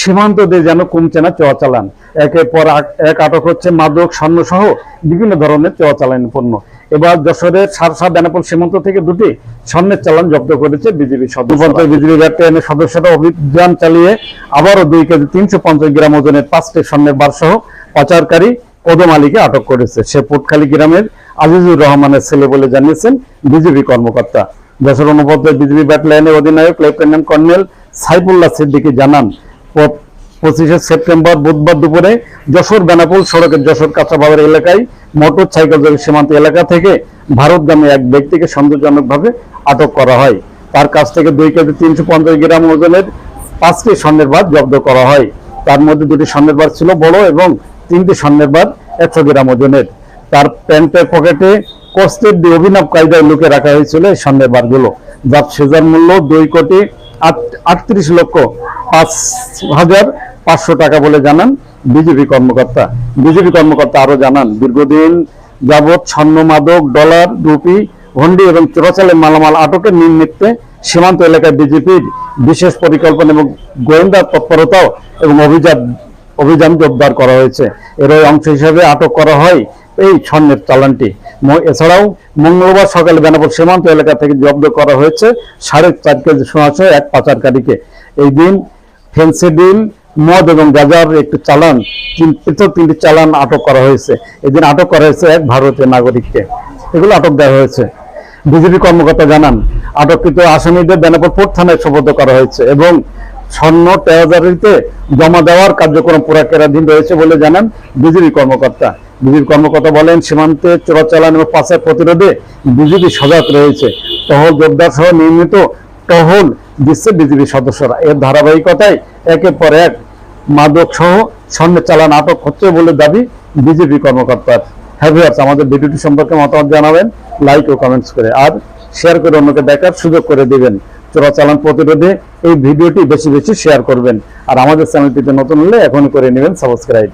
সীমান্ত দিয়ে যেন কমছে না চোয়া চালান। একের পর এক আটক হচ্ছে মাদক, স্বর্ণ সহ বিভিন্ন ধরনের চোয়া চালান পণ্য। এবার যশোরের সারসা বেনাপোল সীমান্ত থেকে দুটি স্বর্ণের চালান জব্দ করেছে বিজেপি সদস্য বিজেপি ব্যাটালিয়নের সদস্যরা অভিযান চালিয়ে আবারও দুই কেজি তিনশো পঞ্চাশ গ্রাম ওজনের পাঁচটি স্বর্ণের বার সহ পাচারকারী কদম আলীকে আটক করেছে। সে পুটখালী গ্রামের আজিজুর রহমানের ছেলে বলে জানিয়েছেন বিজেপি কর্মকর্তা। যশোর অনুপদ্র বিজেপি ব্যাটালিয়নের অধিনায়ক লেফটেন্যান্ট কর্নেল সাইফুল্লাহ সিদ্দিকী জানান পঁচিশে সেপ্টেম্বর বুধবার দুপুরে যশোর বেনাপুল সড়কের যশোর কাঁচাবাজার এলাকায় মোটর সাইকেল সীমান্ত এলাকা থেকে ভারতগামী এক ব্যক্তিকে সন্দেহজনকভাবে আটক করা হয়। তার কাছ থেকে দুই কেজি তিনশো পঞ্চাশ গ্রাম ওজনের পাঁচটি স্বর্ণের বার জব্দ করা হয়। তার মধ্যে দুটি স্বর্ণের বার ছিল বড় এবং তিনটি স্বর্ণের বার একশো গ্রাম ওজনের। তার প্যান্টের পকেটে কষ্টের দিয়ে অভিনব কায়দায় লুকে রাখা হয়েছিল এই স্বর্ণের বারগুলো যার সেজার মূল্য দুই কোটি আটত্রিশ লক্ষ পাঁচ হাজার পাঁচশো টাকা বলে জানান বিজেপি কর্মকর্তা। বিজেপি কর্মকর্তা আরও জানান, দীর্ঘদিন যাবৎ স্বর্ণ মাদক, ডলার, রুপি হন্ডি এবং চোরাচালের মালামাল আটকের নিমিত্তে সীমান্ত এলাকায় বিজেপির বিশেষ পরিকল্পনা এবং গোয়েন্দা তৎপরতাও এবং অভিযান অভিযান জোরদার করা হয়েছে। এর অংশ হিসেবে আটক করা হয় এই স্বর্ণের চালানটি। এছাড়াও মঙ্গলবার সকালে বেনাপুর সীমান্ত এলাকা থেকে জব্দ করা হয়েছে সাড়ে চার কেজি সোনাসহ এক পাচারকারীকে। এই দিন ফেন্সিডিল মদ এবং গাজার একটি চালান পৃথক তিনটি চালান আটক করা হয়েছে। এদিন আটক করা হয়েছে এক ভারতীয় নাগরিককে। এগুলো আটক দেওয়া হয়েছে। বিজেপি কর্মকর্তা জানান, আটককৃত আসামিদের বেনাপুর পোর্ট থানায় সোপর্দ করা হয়েছে এবং স্বর্ণ ট্রেজারিতে জমা দেওয়ার কার্যক্রম পুরাকেরাধীন রয়েছে বলে জানান বিজেপি কর্মকর্তা। বিজেপি কর্মকর্তা বলেন, সীমান্তে চোরাচালান এবং পাচার প্রতিরোধে বিজেপি সজাগ রয়েছে। টহল জোরদার সহ নিয়মিত টহল দিচ্ছে বিজেপি সদস্যরা। এর ধারাবাহিকতায় একের পর এক মাদক সহ স্বর্ণের চালান আটক হচ্ছে বলে দাবি বিজেপি কর্মকর্তার। হ্যাভিয়ার্স আমাদের ভিডিওটি সম্পর্কে মতামত জানাবেন লাইক ও কমেন্টস করে। আর শেয়ার করে অন্যকে দেখার সুযোগ করে দিবেন। চোরাচালান প্রতিরোধে এই ভিডিওটি বেশি বেশি শেয়ার করবেন। আর আমাদের চ্যানেলটিতে নতুন হলে এখনই করে নেবেন সাবস্ক্রাইব